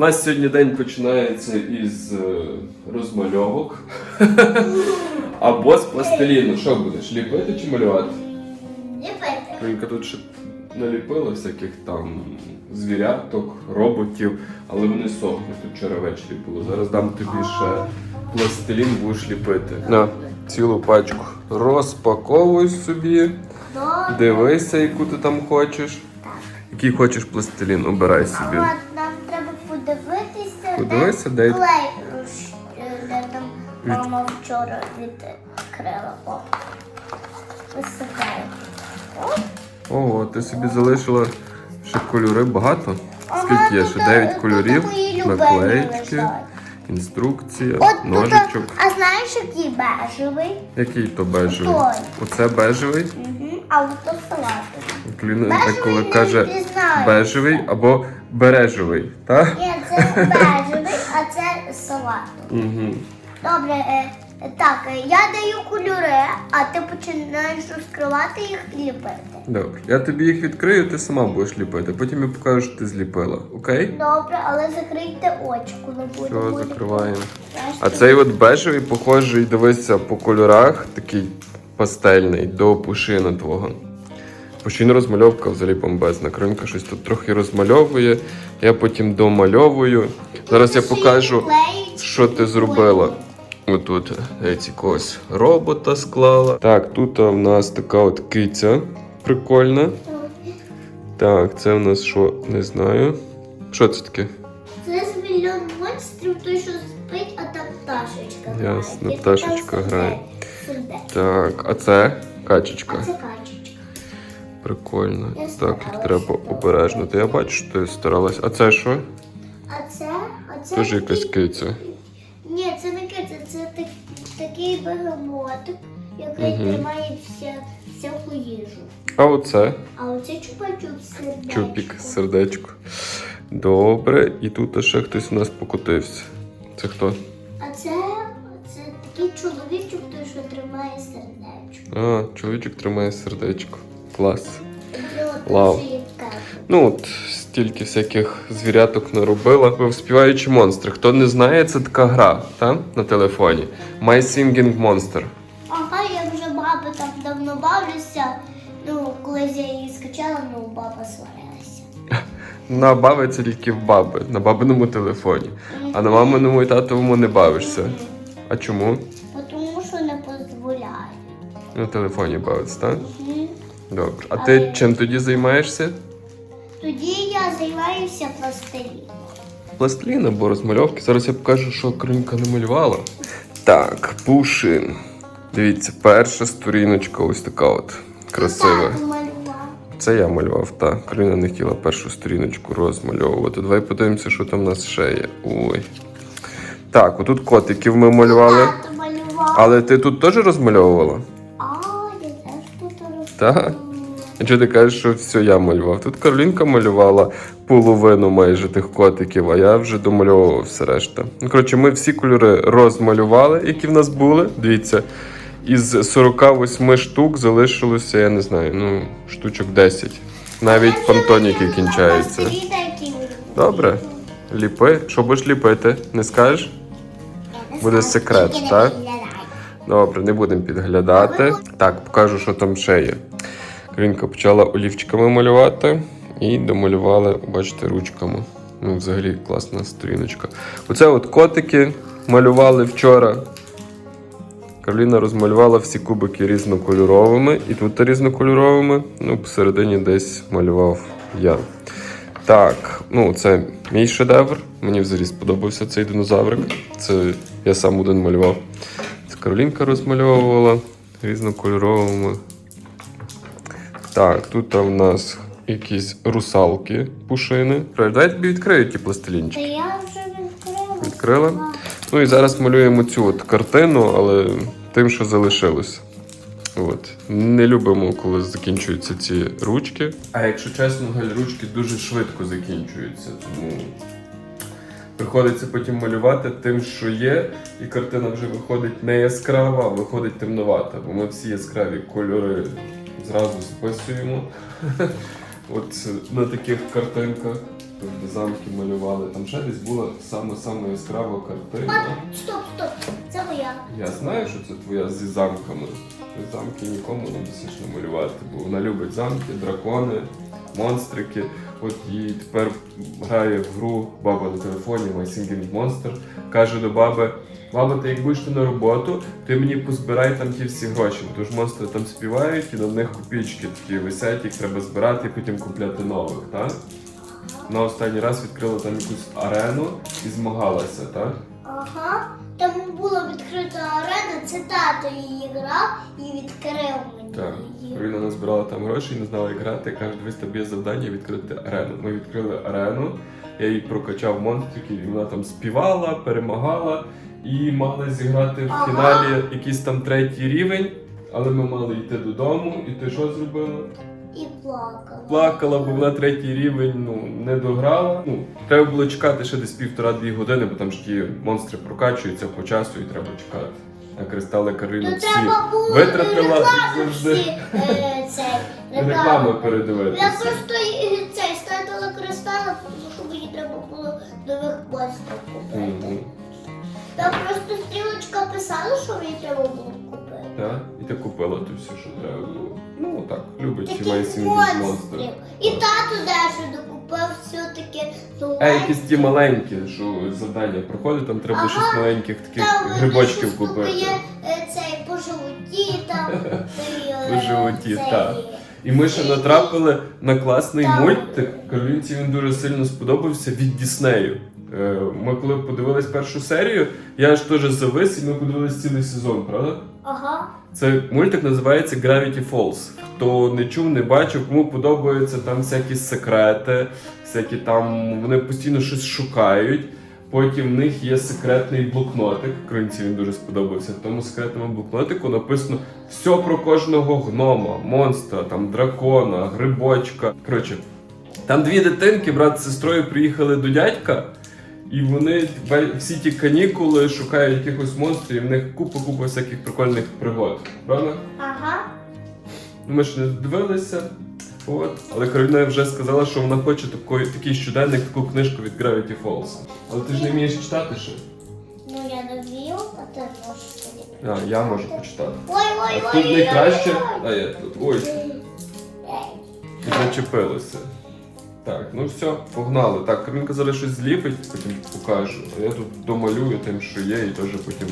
У нас сьогодні день починається із е, розмальовок або з пластиліну. Що будеш? Ліпити чи малювати? Ліпити. Кринка тут ще наліпила всяких там звіряток, роботів, але вони сохнуть. Тут вчора ввечері було. Зараз дам тобі ще пластилін, будеш ліпити. На цілу пачку. Розпаковуй собі. Дивися, яку ти там хочеш. Який хочеш пластилін, обирай собі. Але нам треба подивитися, Подивися, де- де клей, роз- е, де там мама вчора відкрила. О, висихає. О, Ого, ти собі залишила ще кольори багато. Ага, Скільки є? тут, Ще 9 тут кольорів, мої любимі наклеїчки, лежать. інструкція, От тут, ножичок. а знаєш, який бежевий? Який то бежевий? Той. Оце бежевий. Угу. А от то салатовий. Бежевий деколи каже бежевий або бережевий, так? Ні, це бежевий, а це салатовий. Угу. Добре, е, так, е, я даю кольори, а ти починаєш розкривати їх і ліпити. Добре. Я тобі їх відкрию, ти сама будеш ліпити. Потім я покажу, що ти зліпила. Окей? Добре, але закрийте очку, не буде. Все, буде. закриваємо. Знаєш, А цей от бежевий похожий, дивися, по кольорах, такий пастельний, до пушина твого. Пушин розмальовка взагалі бомбезна. Кринка щось тут трохи розмальовує, я потім домальовую. Зараз я покажу, що ти зробила. Отут якогось робота склала. Так, тут в нас така от киця прикольна. Так, це в нас що, не знаю. Що це таке? Це з мільйон монстрів, той, що спить, а там пташечка. Ясно, пташечка грає. Так, а це качечка. А це качечка. Прикольно. Я Так, їх треба обережно. Та я бачу, що ти старалась. А це що? А це, а це Теж якась киця. Ні, це не киця, це так, такий бегемотик, який Мгм. тримає вся, всяку їжу. А оце А оце чупа-чуп сердечко. чупік, сердечко. Добре, і тут ще хтось у нас покотився. Це хто? А це, це такий чоловічок, той, що тримає сердечко. А, чоловічок тримає сердечко. Клас. Вау. Ну от стільки всяких звіряток наробила. Ви співаючі монстри. Хто не знає, це така гра, та? На телефоні. My Singing Monster. Ага, я вже баби там давно бавлюся. Ну, колись я її скачала, ну баба сварилася. На бавиться тільки в баби, на бабиному телефоні. А на маминому і татовому не бавишся. А чому? Тому що не дозволяє. На телефоні бавиться, так? Добре. А ти чим тоді займаєшся? Тоді я займаюся пластиліном. Пластилін або розмальовки. Зараз я покажу, що Кринка намалювала. Так, пушин. Дивіться, перша сторіночка ось така от. Красива. Малював. Це я малював, так. Карина не хотіла першу сторіночку розмальовувати. Давай подивимося, що там у нас ще є. Ой. Так, отут котиків ми малювали. Малював. Але ти тут теж розмальовувала? Так. А чого ти кажеш, що все я малював? Тут Каролінка малювала половину майже тих котиків, а я вже домальовував все решта. Ну, коротше, ми всі кольори розмалювали, які в нас були. Дивіться, із 48 штук залишилося, я не знаю, ну, штучок 10. Навіть фантоніки кінчаються. Добре. Ліпи. Що будеш ліпити? Не скажеш? Буде секрет, так? Добре, не будемо підглядати. Так, покажу, що там ще є. Кринка почала олівчиками малювати і домалювали, бачите, ручками. Ну, взагалі класна сторіночка. Оце от котики малювали вчора. Кароліна розмалювала всі кубики різнокольоровими, і тут різнокольоровими. Ну, посередині десь малював я. Так, ну це мій шедевр. Мені взагалі сподобався цей динозаврик. Це я сам один малював. Це Каролінка розмальовувала різнокольоровими. Так, тут у нас якісь русалки, пушини. Правда, Давай я тобі відкрию ті Та пластилінчики. я вже відкрила. Відкрила? Ну і зараз малюємо цю от картину, але тим, що залишилось. От. Не любимо, коли закінчуються ці ручки. А якщо чесно, Галь, ручки дуже швидко закінчуються, тому приходиться потім малювати тим, що є, і картина вже виходить не яскрава, а виходить темновата, бо ми всі яскраві кольори зразу списуємо. От на таких картинках. Де замки малювали. Там ще десь була саме-саме яскрава картина. Стоп, стоп. Це моя. Я знаю, що це твоя зі замками. Замки нікому не досить малювати, бо вона любить замки, дракони, монстрики. От їй тепер грає в гру баба на телефоні My Singing Monster. Каже до баби: Баба, ти як будеш ти на роботу, ти мені позбирай там ті всі гроші. Бо ж монстри там співають і на них копійки такі висять, їх треба збирати і потім купляти нових, так? Вона останній раз відкрила там якусь арену і змагалася, так? Ага. Там була відкрита арена, це тато її грав і відкрив мені Так. її. Назбирала там гроші і не знала, як грати. Каже, дивись, тобі є завдання відкрити арену. Ми відкрили арену, я їй прокачав монстриків, і вона там співала, перемагала і мала зіграти в Ага. фіналі якийсь там третій рівень. Але ми мали йти додому, і ти що зробила? І плакала. Плакала, бо вона третій рівень ну, не дограла. Ну, треба було чекати ще десь півтора-дві години, бо там ж ті монстри прокачуються по часу і треба чекати. А кристали Кароліну То всі треба було витратила рекламу завжди. всі, е, цей, реклами Я передивитися. просто е, цей ставила кристали, щоб їй треба було нових монстрів купити. Мгм. Там просто стрілочка писала, що треба було купити. Так, і ти купила тут все, що треба було. Ну так, любить ці Таких майсінгі монстрів. монстри. І тато дещо докупив все-таки А якісь ті маленькі, що завдання проходить, там треба Ага. щось маленьких таких Там грибочків купити. Е, цей по животі там. е, По животі, цей, так. І ми ще натрапили на класний Так. мультик. Каролінці він дуже сильно сподобався від Діснею. Е, Ми коли подивились першу серію, я ж теж завис, і ми подивились цілий сезон, правда? Ага. Це мультик називається Gravity Falls. Хто не чув, не бачив, кому подобаються там всякі секрети, всякі там вони постійно щось шукають. Потім в них є секретний блокнотик. Кринці він дуже сподобався. В тому секретному блокнотику написано все про кожного гнома, монстра, там дракона, грибочка. Коротше, там дві дитинки, брат з сестрою, приїхали до дядька, і вони всі ті канікули шукають якихось монстрів, і в них купа-купа всяких прикольних пригод. Правда? Ага. Ну, Ми ж не дивилися. От. Але Кароліна вже сказала, що вона хоче такої, такий щоденник, таку книжку від Gravity Falls. Але ти ж не вмієш читати ще. Ну я не вмію, а ти можеш тоді. А, я можу почитати. Ой, ой, А ой. тут найкраще. А я тут. Ой, Ей. зачепилося. Так, ну все, погнали. Так, Каролінка зараз щось зліпить, потім покажу. А я тут домалюю тим, що є, і теж потім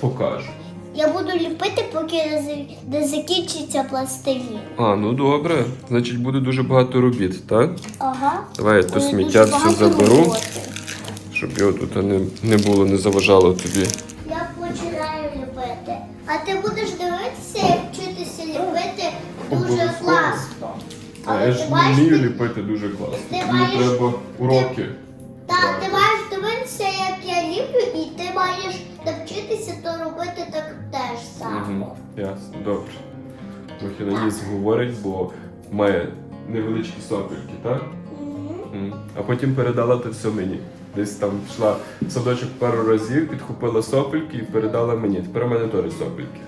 покажу. Я буду ліпити, поки не закінчиться пластилін. А, ну добре. Значить, буде дуже багато робіт, так? Ага. Давай я то Буде сміття дуже все багато заберу. роботи. Щоб його тут не, не було, не заважало тобі. Я починаю ліпити. А ти будеш дивитися, як вчитися ліпити дуже класно. А Але я ти ж маєш вмію ти- ліпити дуже класно. ти Мені маєш- треба уроки. Так, ти маєш дивитися, як я ліплю, і ти маєш навчитися то робити так теж само. Угу. Ясно, добре. Трохи на ніс говорить, бо має невеличкі сопельки, так? Мгм. А потім передала це все мені. Десь там пішла в садочок пару разів, підхопила сопельки і передала мені. Тепер у мене теж сопельки.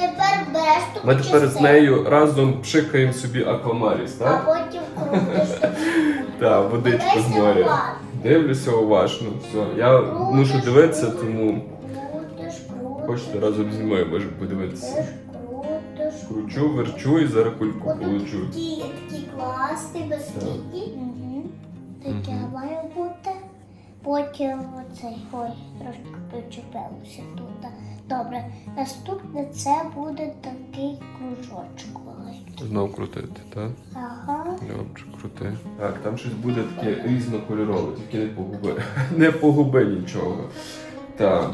Тепер береш ту Ми тепер з нею разом пшикаємо собі аквамаріс, а так? потім крутиш. Так, водичку з моря. Дивлюся уважно. Все. Я мушу дивитися, тому Крутиш, крутиш. хочете разом зі мною може подивитися. Крутиш. Кручу, верчу і зараз кульку Отут получу. такі, такі класні, безкітні. Таке має бути. Потім оцей, ой, трошки причепилося тут. Добре, наступне це буде такий кружочок. Знов крутити, так? Ага. Добре, крути. Так, там щось буде таке різнокольорове, тільки не погуби. Не погуби нічого. Так.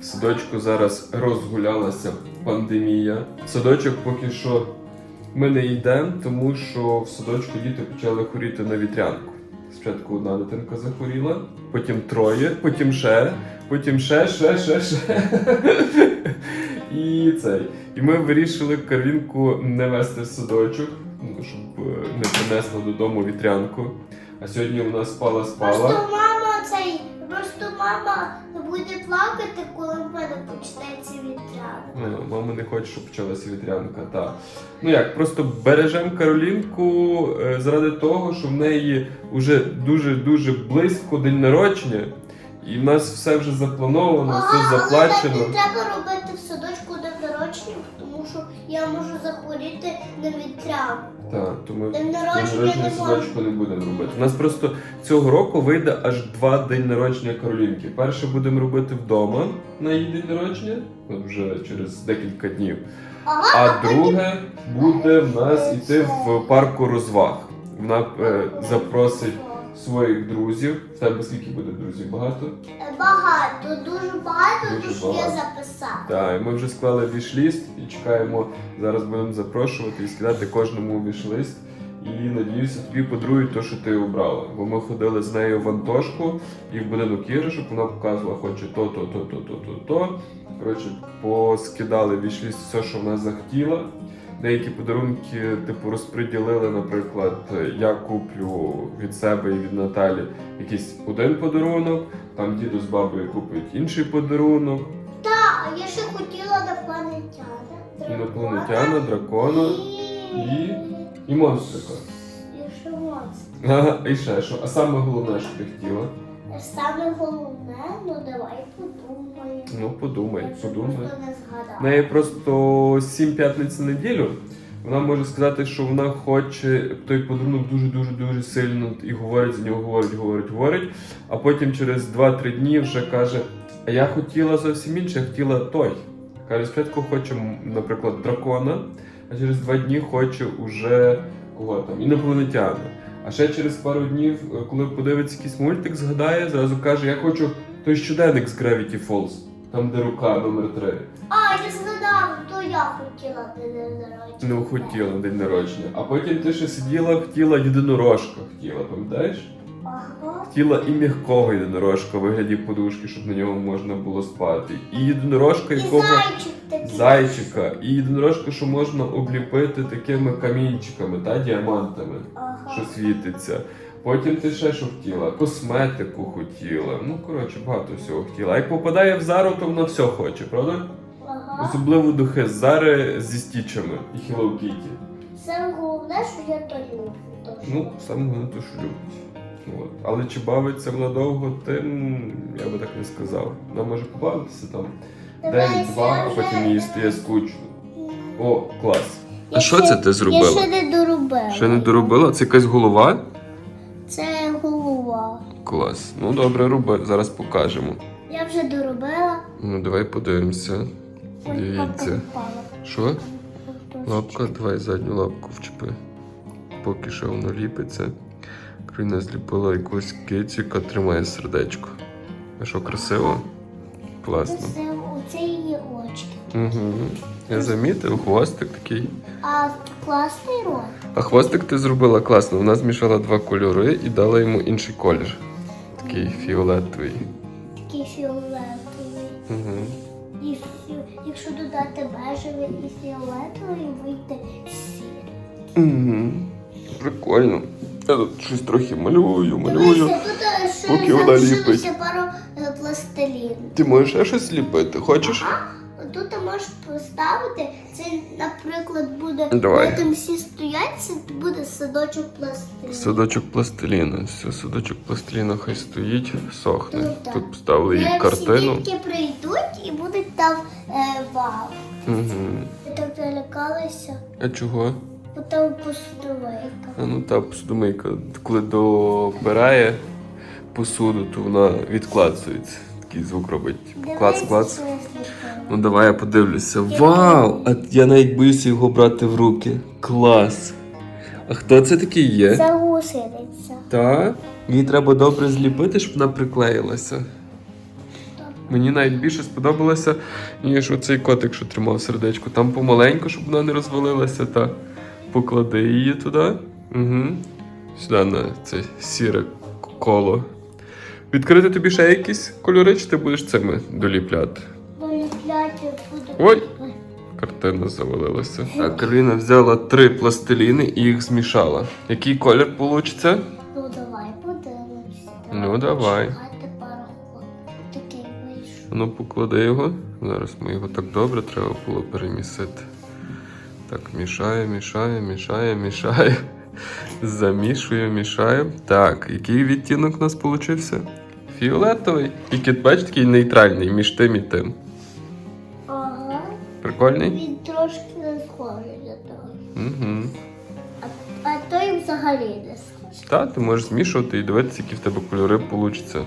В садочку зараз розгулялася пандемія. Садочок поки що ми не йдемо, тому що в садочку діти почали хворіти на вітрянку. Спочатку одна дитинка захворіла, потім троє, потім ще, потім ще, ще, ще, ще. І цей. І ми вирішили Карвінку не вести в садочок, ну, щоб е, не принесла додому вітрянку. А сьогодні вона спала, спала. Просто мама цей, просто мама буде плакати, коли в мене почнеться вітрянка. Ну, мама не хоче, щоб почалася вітрянка, так. Ну як, просто бережемо Каролінку е, заради того, що в неї вже дуже-дуже близько день народження, і в нас все вже заплановано, все заплачено. треба робити в садочку день народження, тому що я можу захворіти на вітрянку. Так, тому День день народження народження не садочку не будемо робити. У нас просто цього року вийде аж два день народження Каролінки. Перше будемо робити вдома на її день народження, от вже через декілька днів. А друге буде в нас іти в парку розваг. Вона е, запросить своїх друзів. В тебе скільки буде друзів? Багато? Багато, дуже багато, Дуже тож я багато. записала. Так, і ми вже склали вішліст і чекаємо. Зараз будемо запрошувати і скидати кожному вішлист. І надіюся, тобі подарують те, що ти обрала. Бо ми ходили з нею в Антошку і в будинок Іри, щоб вона показувала, хоче то, то, то, то, то, то, то. Коротше, поскидали вішліст все, що вона захотіла. Деякі подарунки, типу, розподілили, наприклад, я куплю від себе і від Наталі якийсь один подарунок, там діду з бабою куплять інший подарунок. А я ще хотіла інопланетяна. Інопланетяна, дракона і- і монстрика. І ще монстр. Ага, і ще що? А саме головне, що ти хотіла? Саме головне, ну давай подумаємо. Ну, подумай, Я подумай. просто не згадала. В неї просто сім п'ятниць на неділю. Вона може сказати, що вона хоче той подарунок дуже-дуже дуже сильно і говорить за нього, говорить, говорить, говорить. А потім через 2-3 дні вже каже: А я хотіла зовсім інше, я хотіла той. Каже, спочатку хоче, наприклад, дракона, а через 2 дні хоче уже кого там, інопланетяна. А ще через пару днів, е, коли подивиться якийсь мультик, згадає, зразу каже: Я хочу той щоденник з Gravity Falls, там де рука номер 3. А, я згадала, то я хотіла день народження. Ну, хотіла день народження. А потім ти ще сиділа, хотіла єдинорожка, хотіла, пам'ятаєш? Хотіла і м'якого єдинорожка в вигляді подушки, щоб на нього можна було спати. І єдинорожка, якого зайчик зайчика, і єдинорожка, що можна обліпити такими камінчиками та діамантами, Ага. що світиться. Потім ти ще що хотіла? Косметику хотіла. Ну, коротше, багато всього хотіла. А як попадає в зару, то вона все хоче, правда? Ага. Особливо духи з зари зі стічами і Kitty. Саме головне, що я то люблю. Ну, саме головне те, що любить. От. Але чи бавиться вона довго, тим я би так не сказав. Вона може побавитися там день-два, а потім їй стає скучно. О, клас. Я ще- Я ще не доробила. Ще не доробила? Це якась голова? Це голова. Клас. Ну добре, роби, зараз покажемо. Я вже доробила. Ну давай подивимося. Дивіться. Що? Лапка, давай задню лапку вчепи. Поки що воно ліпиться. Крина зліпила якусь кицю, тримає сердечко. А що, красиво? Класно. Це оце її очки. Угу. Я замітив, хвостик такий. А класний рот. А хвостик ти зробила класно. Вона змішала два кольори і дала йому інший колір. Такий фіолетовий. Такий фіолетовий. Угу. І фі- якщо додати бежевий і фіолетовий, вийде сірий. Угу. Прикольно. Я тут щось трохи малюю, малюю. Е, поки вона ліпить. пару е, пластилін. Ти можеш ще щось ліпити? Хочеш? Тут ти можеш поставити, це, наприклад, буде Давай. там всі стоять, це буде садочок пластилін. Садочок пластиліна. Все, садочок пластиліна хай стоїть, сохне. Ну, так. Тут поставили їй Е, картину. Всі дітки прийдуть і будуть там е, вау. Угу. Я так залякалася, А чого? Бо там посудовейка. А ну та посудомийка, коли добирає посуду, то вона відклацується. Такий звук робить. Типу, клац, клац. Ну давай я подивлюся. Вау! А я навіть боюся його брати в руки. Клас! А хто це такий є? Це гусениця. Та? Її треба добре зліпити, щоб вона приклеїлася. Мені навіть більше сподобалося, ніж оцей котик, що тримав сердечко. Там помаленьку, щоб вона не розвалилася, та поклади її туди. Угу. Сюди на це сіре коло. Відкрити тобі ще якісь кольори, чи ти будеш цими доліпляти? Доліпляти буде. Ой! Картина завалилася. Так, Кароліна взяла три пластиліни і їх змішала. Який колір вийде? Ну давай подивимося. Ну, давай. почекати Ну, поклади його. Зараз ми його так добре треба було перемісити. Так, мішає, мішає, мішає, мішає. Замішує, мішає. Так, який відтінок у нас получився? Фіолетовий. Тільки бач, такий нейтральний між тим і тим. Ага. Прикольний? Він трошки не схожий на того. Угу. А, а той взагалі не схожий. Та, ти можеш змішувати і дивитися, які в тебе кольори получаться.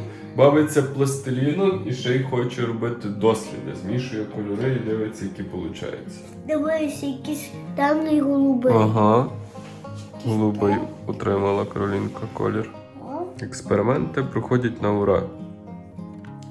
Бавиться пластиліном і ще й хоче робити досліди. Змішує кольори і дивиться, які виходить. Дивися, якийсь темний голубий. Ага. Голубий отримала Каролінка колір. Експерименти проходять на ура.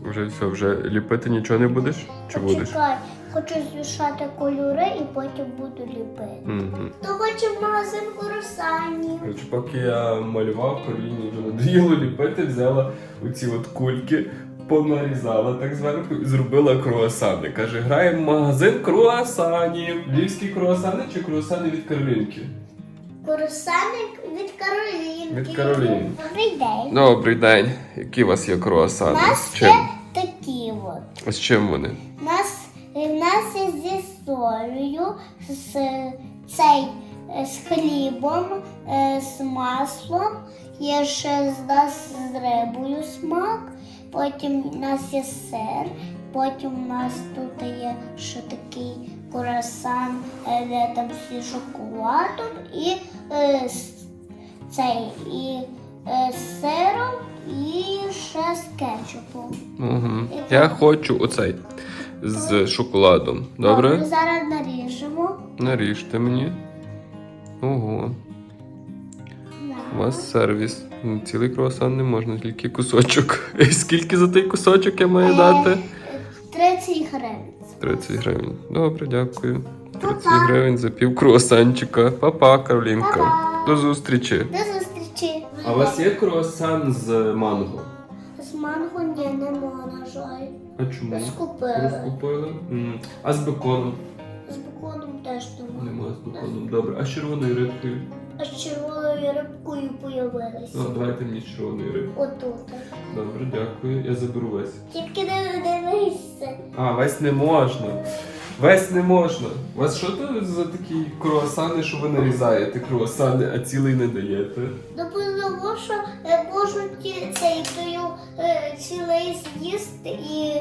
Вже все, вже ліпити нічого не будеш? Чи будеш? Почекай, хочу змішати кольори і потім буду ліпити. Угу. Хто хоче в магазин курасанів? Коротше, поки я малював, Кароліні вже надоїло ліпити, взяла оці от кульки, понарізала так зверху і зробила круасани. Каже, граємо в магазин круасанів. Львівські круасани чи круасани від Каролінки? Курасаник від Каролінки. Від Кароліни. Добрий день. Добрий день. Які у вас є У круасани? нас є такі от. З чим вони? Зі з, цей, з хлібом, е, з маслом, є ще з рибою смак, потім у нас є сир, потім у нас тут є ще такий курасан, де там зі шоколадом і е, цей, і е, з сиром, і ще з кетчупом. Угу. Я хочу оцей з шоколадом. Добре? Зараз наріжемо. Наріжте мені. Ого, у вас сервіс. Цілий круасан не можна, тільки кусочок. Скільки за той кусочок я маю Е, дати? 30 гривень. 30 гривень. Добре, дякую. 30 Па-па. гривень за пів круасанчика. Па-па, Каролінка. Па-па. До зустрічі. До зустрічі. А у вас є круасан з манго? З манго ні, нема, на жаль. А чому? Розкупили. Розкупили? М. А з беконом? З беконом теж нема. Нема з беконом. Добре. А з червоною рибкою? А з червоною рибкою появилися. Ну, давайте мені з червоною рибкою. Отут. Добре, дякую. Я заберу весь. Тільки не дивися. А, весь не можна. Весь не можна. У вас що то за такі круасани, що ви нарізаєте круасани, а цілий не даєте? Ну, тому що е, можуть цей е, цілий з'їсти і,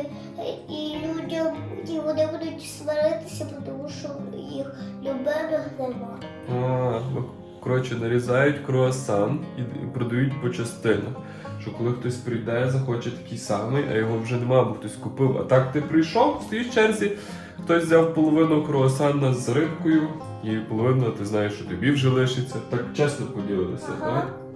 і людям і вони будуть сваритися, тому що їх любимих нема. А, ну, коротше, нарізають круасан і продають по частинах. Що коли хтось прийде, захоче такий самий, а його вже нема, бо хтось купив. А так ти прийшов, стоїш в черзі, хтось взяв половину круасана з рибкою, і половину ти знаєш, що тобі вже лишиться. Так чесно поділилися, Ага. так?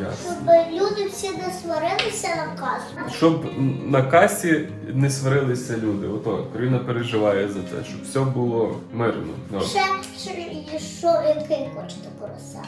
Ясно. Щоб люди всі не сварилися на касу. Щоб на касі не сварилися люди. Ото Карина переживає за це, щоб все було мирно. Добре. Ще, і що, який хочете курасан?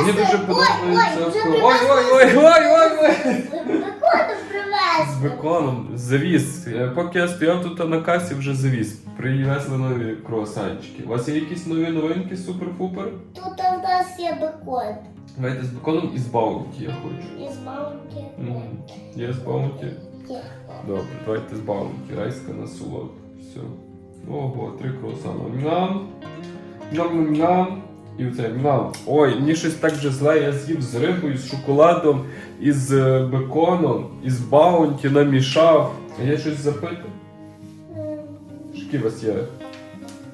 Мені дуже подобається. Ой, Ой, ой, ой, ой, ой, ой, ой. Беконом З привезли. беконом завіз. Поки я стояв тут на касі, вже завіз. Привезли нові круасанчики. У вас є якісь нові новинки, супер-пупер? Тут у нас є бекон. Давайте з беконом і з баунті я хочу. Із маунті. Мгм. Є з баунті? Є. Добре, давайте з баунті. Райська насолода. Все. Ого, три круасана. Ням. Ням, ням. І оце ням. Ой, мені щось так вже зле, я з'їв з рибою, з шоколадом, із е, беконом, із баунті намішав. А я щось запитав? Які у вас є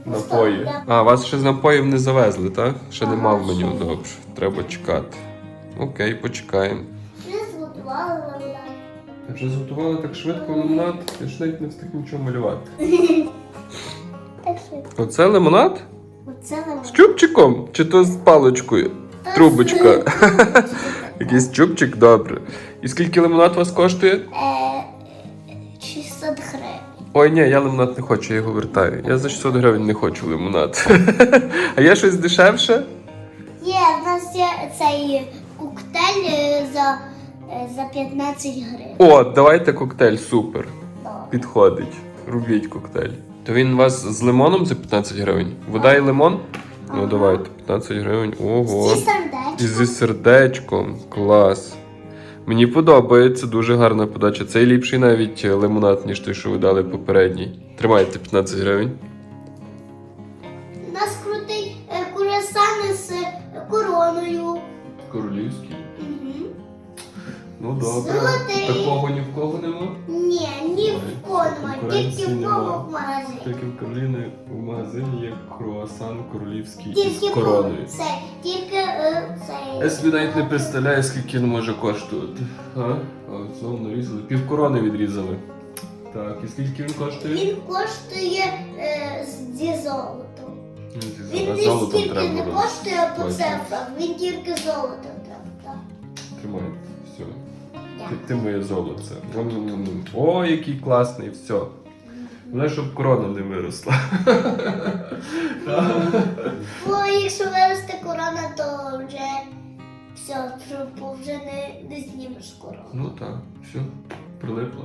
напої? А, вас ще з напоїв не завезли, так? Ще нема в меню. Добре, треба чекати. Окей, почекаємо. Вже зготували лимонад. Вже зготувала так швидко лимонад? Я ж навіть не встиг нічого малювати. Так що Оце лимонад? оце З чубчиком? Чи то з паличкою? Трубочка. Якийсь чубчик, добре. І скільки лимонад у вас коштує? Е, 600 гривень. Ой, ні, я лимонад не хочу, я його вертаю. Я за 600 гривень не хочу лимонад. А є щось дешевше? Є, в нас є цей коктейль е, за, е, за 15 гривень. О, давайте коктейль, супер. Добре. Підходить. Робіть коктейль. То він у вас з лимоном за 15 гривень? Вода і лимон? Ну давайте, 15 гривень. Ого. Сердечки. І зі сердечком. Клас. Мені подобається, дуже гарна подача. Цей ліпший навіть лимонад, ніж той, що ви дали попередній. Тримайте 15 гривень. Ну добре. Золотий. Такого ні в кого нема. Ні, ні в кого тільки в кого в магазині. Тільки в Кароліни в магазині є круасан королівський Тільки із короною. Це, тільки е, цей. Я собі навіть не представляю, скільки він може коштувати. А? А, знову нарізали. Пів корони відрізали. Так, і скільки він коштує? Він коштує е, зі золотом. Він не Золотом стільки треба не коштує по цифрах, він тільки золотом ти моє золоце. О, який класний, все. Головне, щоб корона не виросла. Бо якщо виросте корона, то вже все, трупу вже не, не знімеш корону. Ну так, все, прилипло.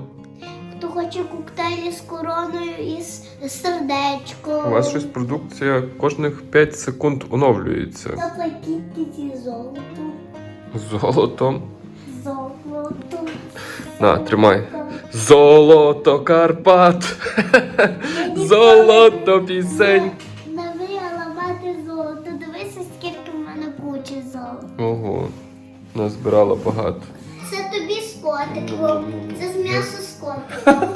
Хто хоче коктейлі з короною і з сердечком. У вас щось продукція кожних 5 секунд оновлюється. Та пакетки зі золотом. Золотом. Золото. На, тримай. Золото Карпат. Золото пісень. Навріяла мати золото. Дивися, скільки в мене кучі золота. Ого. Назбирала багато. Це тобі з котиком. Це з м'ясо з котиком.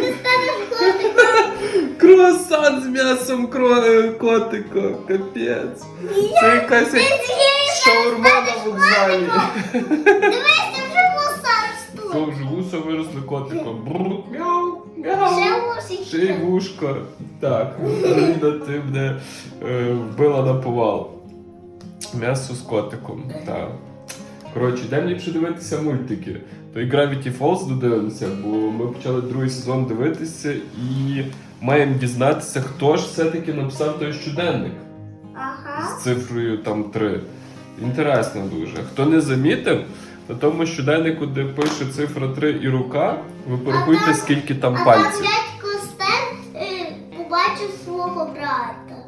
Ти станеш котиком. Круасан з м'ясом котика. Капець. Це якась шаурма на вокзалі. Дивися, вже вуса ростуть. Довже вуса виросли котиком. Бррр, Мяу, мяу. Ще Ще й вушко. Так, Кароліна, ти мене е, вбила на повал. М'ясо з котиком. Так. Коротше, йдемо ліпше дивитися мультики. То і Gravity Falls додивимося, бо ми почали другий сезон дивитися і маємо дізнатися, хто ж все-таки написав той щоденник Ага. з цифрою там 3. Інтересно дуже. Хто не замітив, на тому щоденнику, де пише цифра 3 і рука, ви порахуйте, скільки там пальців. дядько Стен е, побачив свого брата.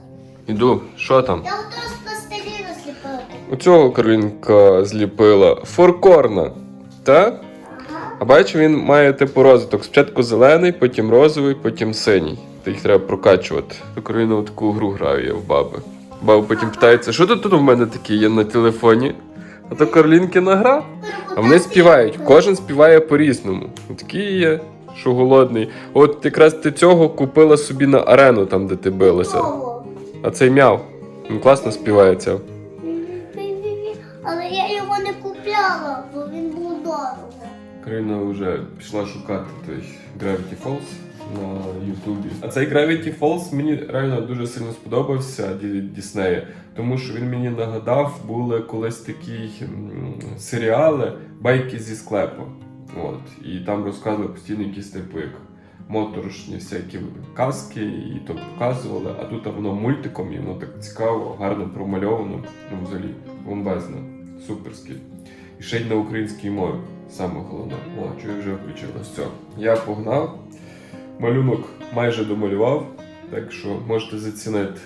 Іду, що там? Я готова з пластиліну сліпити. У цього Каролінка зліпила форкорна. Ага. А бачу, він має типу розвиток. Спочатку зелений, потім розовий, потім синій. То їх треба прокачувати. Кароліна в таку гру грає я в баби. Баба потім питається, що тут, тут у мене таке є на телефоні? А то Карлінкіна гра. А вони співають. Кожен співає по-різному. Такий є, що голодний. От якраз ти цього купила собі на арену, там, де ти билася. А цей мяв. Він класно співається. Але я його не купляла, Карина вже пішла шукати той Gravity Falls на Ютубі. А цей Gravity Falls мені реально дуже сильно сподобався Діснея, тому що він мені нагадав, були колись такі серіали байки зі склепу. От, і там розказували постійно якісь типу як моторошні всякі казки, і то показували, а тут воно мультиком, і воно так цікаво, гарно промальовано, ну взагалі бомбезно, суперське. І ще й на українській мові. Саме головне. О, чую, вже включилось. Все. Я погнав. Малюнок майже домалював, так що можете зацінити